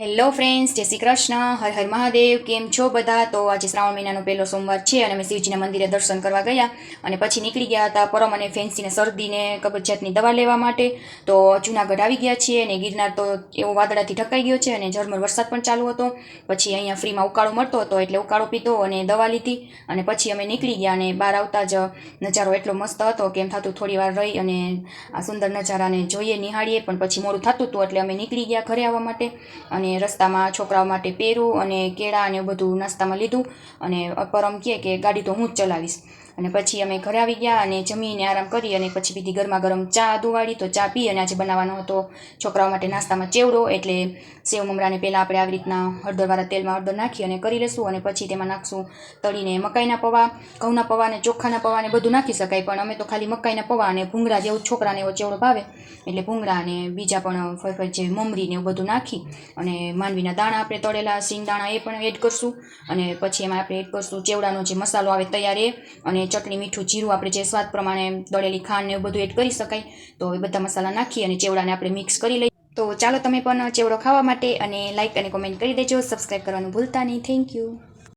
Hello friends જય શ્રી કૃષ્ણ. હર હર મહાદેવ. કેમ છો બધા? તો આજે શ્રાવણ મહિનાનો પહેલો સોમવાર છે અને અમે શિવજીના મંદિરે દર્શન કરવા ગયા અને પછી નીકળી ગયા હતા પરમ અને ફેન્સીને શરદીને કબજિયાતની દવા લેવા માટે. તો જુનાગઢ આવી ગયા છીએ અને ગિરનાર તો એવો વાદળાથી ઢકાઈ ગયો છે અને ઝરમર વરસાદ પણ ચાલુ હતો. પછી અહીંયા ફ્રીમાં ઉકાળો મળતો હતો એટલે ઉકાળો પીધો અને દવા લીધી અને પછી અમે નીકળી ગયા અને બહાર આવતા જ નજારો એટલો મસ્ત હતો કે એમ થતું થોડી વાર રહી અને આ સુંદર નજારાને જોઈએ નિહાળીએ પણ પછી મોડું થતું હતું એટલે અમે નીકળી ગયા ઘરે આવવા માટે. અને રસ્તામાં છોકરાઓ માટે પેરું અને કેળા અને બધું નાસ્તામાં લીધું અને પરમ કહે કે ગાડી તો હું જ ચલાવીશ. અને પછી અમે ઘરે આવી ગયા અને જમીને આરામ કરી અને પછી પીધી ગરમા ગરમ ચા દુવાળી તો ચા પી અને આજે બનાવવાનો હતો છોકરાઓ માટે નાસ્તામાં ચેવડો એટલે સેવ મમરાને પહેલાં આપણે આવી રીતના હળદરવાળા તેલમાં હળદર નાખી અને કરી લઈશું અને પછી તેમાં નાખશું તળીને મકાઈના પૌવા, ઘઉંના પૌવા અને ચોખાના પૌવા ને બધું નાખી શકાય પણ અમે તો ખાલી મકાઈના પૌવા અને ભૂંગળા જેવું છોકરાને એવો ચેવડો ભાવે. એટલે ભૂંગળા અને બીજા પણ ફરફર જે મમરી ને એવું બધું નાખી અને માંડવીના દાણા આપણે તળેલા સિંગ દાણા એ પણ એડ કરશું. અને પછી એમાં આપણે એડ કરશું ચેવડાનો જે મસાલો આવે તૈયાર એ, અને ચટણી, મીઠું, જીરું આપણે જે સ્વાદ પ્રમાણે દળેલી ખાંડ ને એવું બધું એડ કરી શકાય. તો એ બધા મસાલા નાખી અને ચેવડાને આપણે મિક્સ કરી લઈએ. તો ચાલો તમે પણ ચેવડો ખાવા માટે અને લાઇક અને કોમેન્ટ કરી દેજો. સબસ્ક્રાઈબ કરવાનું ભૂલતા નહીં. Thank you